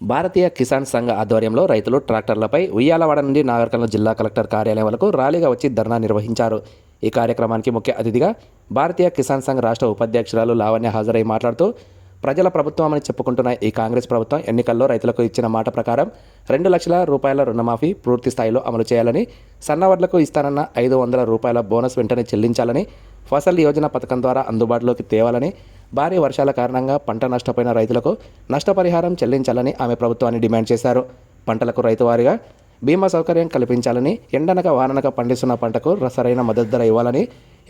భారతీయ కిసాన్ సంఘ ఆధ్వర్యంలో రైతులు ట్రాక్టర్లపై ఉయ్యాలవాడ నుండి నాగర్కర్నూలు జిల్లా కలెక్టర్ కార్యాలయం వరకు ర్యాలీగా వచ్చి ధర్నా నిర్వహించారు. ఈ కార్యక్రమానికి ముఖ్య అతిథిగా భారతీయ కిసాన్ సంఘ్ రాష్ట్ర ఉపాధ్యక్షురాలు లావణ్య హాజరై మాట్లాడుతూ ప్రజల ప్రభుత్వం అని చెప్పుకుంటున్న ఈ కాంగ్రెస్ ప్రభుత్వం ఎన్నికల్లో రైతులకు ఇచ్చిన మాట ప్రకారం రెండు లక్షల రూపాయల రుణమాఫీ పూర్తి స్థాయిలో అమలు చేయాలని సన్నవర్లకు ఇస్తానన్న ఐదు వందల రూపాయల బోనస్ వెంటనే చెల్లించాలని ఫసల్ యోజన పథకం ద్వారా అందుబాటులోకి తేవాలని భారీ వర్షాల కారణంగా పంట నష్టపోయిన రైతులకు నష్టపరిహారం చెల్లించాలని ఆమె ప్రభుత్వాన్ని డిమాండ్ చేశారు. పంటలకు రైతువారీగా బీమా సౌకర్యం కల్పించాలని ఎండనక వాననక పండిస్తున్న పంటకు సరైన మద్దతు ధర ఇవ్వాలని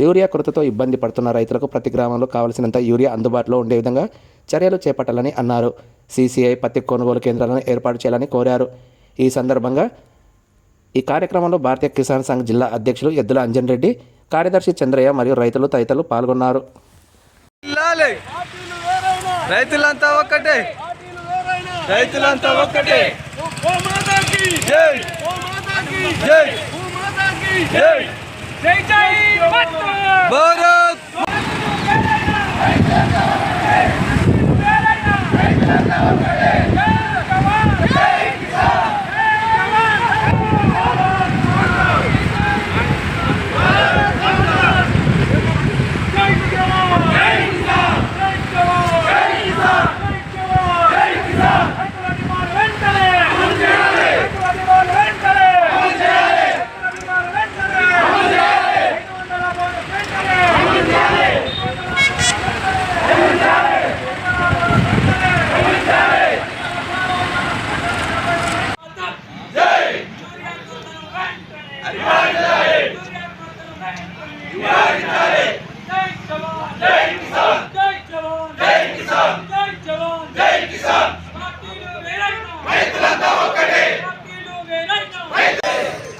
యూరియా కొరతతో ఇబ్బంది పడుతున్న రైతులకు ప్రతి గ్రామంలో కావలసినంత యూరియా అందుబాటులో ఉండే విధంగా చర్యలు చేపట్టాలని అన్నారు. సీసీఐ పత్తి కొనుగోలు కేంద్రాలను ఏర్పాటు చేయాలని కోరారు. ఈ సందర్భంగా ఈ కార్యక్రమంలో భారతీయ కిసాన్ సంఘ్ జిల్లా అధ్యక్షులు ఎద్దుల అంజన్ రెడ్డి కార్యదర్శి చంద్రయ్య మరియు రైతులు తదితరులు పాల్గొన్నారు. రైతులంతా ఒక్కటే. రైతులంతా ఒక్కటే. జై. జై. జై. జై జై భారత్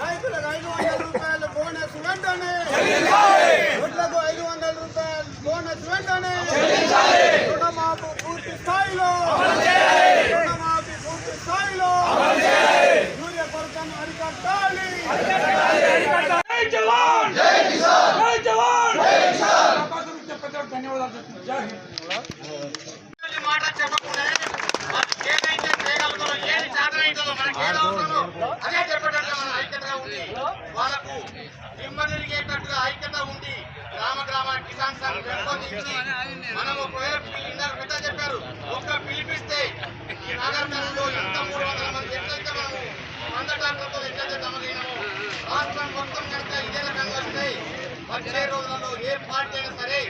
రైతులకు ఐదు వందల రూపాయల బోనస్ వెంటనే వడ్లకు ఐదు వందల రూపాయల బోనస్ వెంటనే రుణమాఫీ పూర్తి స్థాయిలో రుణమాఫీ పూర్తి స్థాయిలో యూరియా కొరతను అరికట్టాలి జై జవాన్ జై కిసాన్ జై జవాన్ జై కిసాన్ మాట చెప్పకుండా మనకి ఏదైతే చేయగలుగుతారో ఏది సాధనైతుందో మనకి ఏది అవసరమో అదే చెప్పడానికి మన ఐక్యతగా ఉంది వాళ్ళకు నిమ్మదిరిగేటట్టుగా ఐక్యత ఉంది గ్రామ గ్రామ కిసాన్ సంఘ్ పెంపొందించి మనం ఇందాక పెద్ద చెప్పారు ఒక్క పిలిపిస్తే ఈ నాగరికతలో ఎంత మూడు వందల మంది ఎట్లయితే మనము వంద ఎట్లయితే రాష్ట్రం మొత్తం కనుక ఇదే రకంగా వస్తాయి వచ్చే రోజులలో ఏ పార్టీ అయినా సరే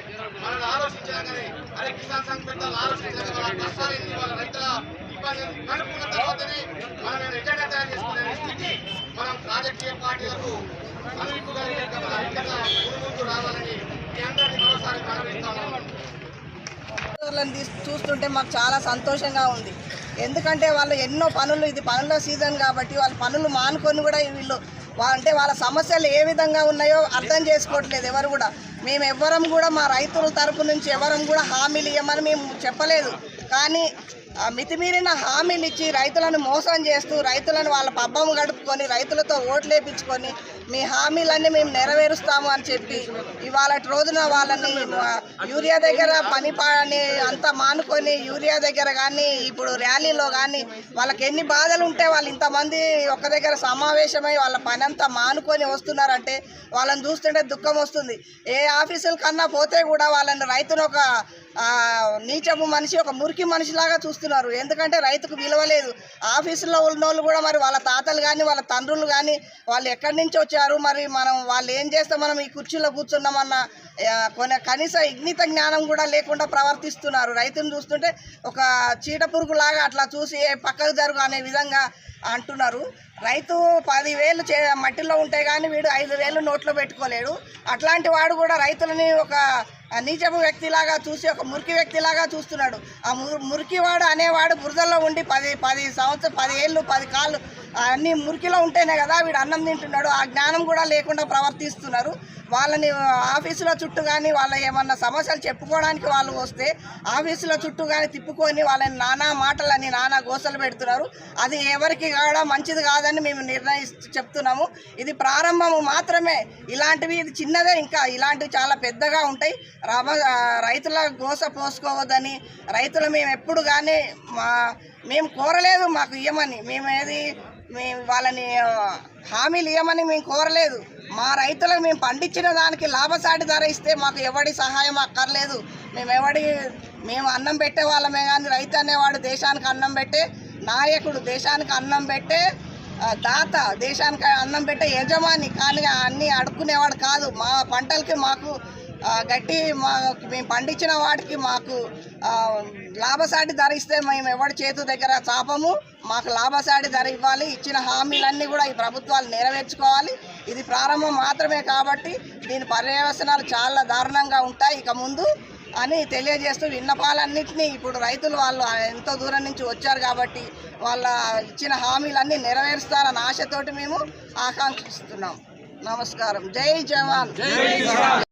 మనల్ని కానీ అరే కిసాన్ సంఘ పెద్దలు ఆలోచించగా వాళ్ళ కష్టాలు ఏంటి వాళ్ళ రైతుల ఇబ్బంది కనుక్కున్న తర్వాతనే మనం ఎక్కడ తయారు చేసుకునే స్థితి మనం రాజకీయ పార్టీలకు అనువిప్పుగలిగే ఐక్యత ముందు రావాలని మీ అందరినీ మరోసారి మనవిస్తాము చూస్తుంటే మాకు చాలా సంతోషంగా ఉంది. ఎందుకంటే వాళ్ళు ఎన్నో పనులు ఇది పనుల సీజన్ కాబట్టి వాళ్ళ పనులు మానుకొని కూడా వీళ్ళు అంటే వాళ్ళ సమస్యలు ఏ విధంగా ఉన్నాయో అర్థం చేసుకోవట్లేదు ఎవరు కూడా. మేము ఎవ్వరం కూడా మా రైతుల తరపు నుంచి ఎవరం కూడా హామీలు ఇవ్వమని మేము చెప్పలేదు. కానీ మితిమీరిన హామీలు ఇచ్చి రైతులను మోసం చేస్తూ రైతులను వాళ్ళ పబ్బం గడుపుకొని రైతులతో ఓట్లేపించుకొని మీ హామీలన్నీ మేము నెరవేరుస్తాము అని చెప్పి ఇవాళ రోజున వాళ్ళని యూరియా దగ్గర పని పని అంతా మానుకొని యూరియా దగ్గర కానీ ఇప్పుడు ర్యాలీలో కానీ వాళ్ళకి ఎన్ని బాధలు ఉంటే వాళ్ళు ఇంతమంది ఒక దగ్గర సమావేశమై వాళ్ళ పని అంతా మానుకొని వస్తున్నారంటే వాళ్ళని చూస్తుంటే దుఃఖం వస్తుంది. ఏ ఆఫీసుల కన్నా పోతే కూడా వాళ్ళని రైతును ఒక నీచపు మనిషి ఒక మురికి మనిషిలాగా చూస్తున్నారు. ఎందుకంటే రైతుకు విలువ లేదు. ఆఫీసులో ఉన్న వాళ్ళు కూడా మరి వాళ్ళ తాతలు కానీ వాళ్ళ తండ్రులు కానీ వాళ్ళు ఎక్కడి నుంచి వచ్చారు? మరి మనం వాళ్ళు ఏం చేస్తే మనం ఈ కుర్చీలో కూర్చున్నామన్న కొన్ని కనీస ఇగ్నిత జ్ఞానం కూడా లేకుండా ప్రవర్తిస్తున్నారు. రైతును చూస్తుంటే ఒక చీట పురుగులాగా అట్లా చూసి పక్కకు జరుగు అనే విధంగా అంటున్నారు. రైతు పదివేలు చే మట్టిలో ఉంటే కానీ వీడు ఐదు వేలు నోట్లో పెట్టుకోలేడు. అట్లాంటి వాడు కూడా రైతులని ఒక నీచపు వ్యక్తిలాగా చూసి ఒక మురికి వ్యక్తిలాగా చూస్తున్నాడు. ఆ ము- మురికివాడు అనేవాడు బురదలో ఉండి పది పది సంవత్సరం పది ఏళ్ళు పది కాళ్ళు అన్ని మురికిలో ఉంటేనే కదా వీడు అన్నం తింటున్నాడు. ఆ జ్ఞానం కూడా లేకుండా ప్రవర్తిస్తున్నారు. వాళ్ళని ఆఫీసుల చుట్టూ కానీ వాళ్ళ ఏమన్నా సమస్యలు చెప్పుకోవడానికి వాళ్ళు వస్తే ఆఫీసుల చుట్టూ కానీ తిప్పుకొని వాళ్ళని నానా మాటలని నానా గోసలు పెడుతున్నారు. అది ఎవరికి కూడా మంచిది కాదని మేము నిర్ణయిస్తూ చెప్తున్నాము. ఇది ప్రారంభము మాత్రమే. ఇలాంటివి ఇది చిన్నదే. ఇంకా ఇలాంటివి చాలా పెద్దగా ఉంటాయి. రమ రైతుల గోస పోసుకోవద్దని రైతులు మేము ఎప్పుడు కానీ మా మేము కోరలేదు మాకు ఇవ్వమని మేము ఏది మేము వాళ్ళని హామీలు ఇవ్వమని మేము కోరలేదు. మా రైతులకు మేము పండించిన దానికి లాభసాటి ధర ఇస్తే మాకు ఎవడి సహాయం అక్కర్లేదు. మేము ఎవడి మేము అన్నం పెట్టే వాళ్ళమే కానీ రైతు అనేవాడు దేశానికి అన్నం పెట్టే నాయకుడు దేశానికి అన్నం పెట్టే దాత దేశానికి అన్నం పెట్టే యజమాని కానీ అన్నీ అడుక్కునేవాడు కాదు. మా పంటలకి మాకు గట్టి మా మేము పండించిన వాటికి మాకు లాభసాటి ధర ఇస్తే మేము ఎవరి చేతు దగ్గర చాపము మాకు లాభసాటి ధర ఇవ్వాలి. ఇచ్చిన హామీలన్నీ కూడా ఈ ప్రభుత్వాలు నెరవేర్చుకోవాలి. ఇది ప్రారంభం మాత్రమే కాబట్టి దీని పర్యవసనాలు చాలా దారుణంగా ఉంటాయి ఇక ముందు అని తెలియజేస్తూ విన్నపాలన్నింటినీ ఇప్పుడు రైతులు వాళ్ళు ఎంతో దూరం నుంచి వచ్చారు కాబట్టి వాళ్ళ ఇచ్చిన హామీలన్నీ నెరవేరుస్తారన్న ఆశతోటి మేము ఆకాంక్షిస్తున్నాం. నమస్కారం. జై జవాన్.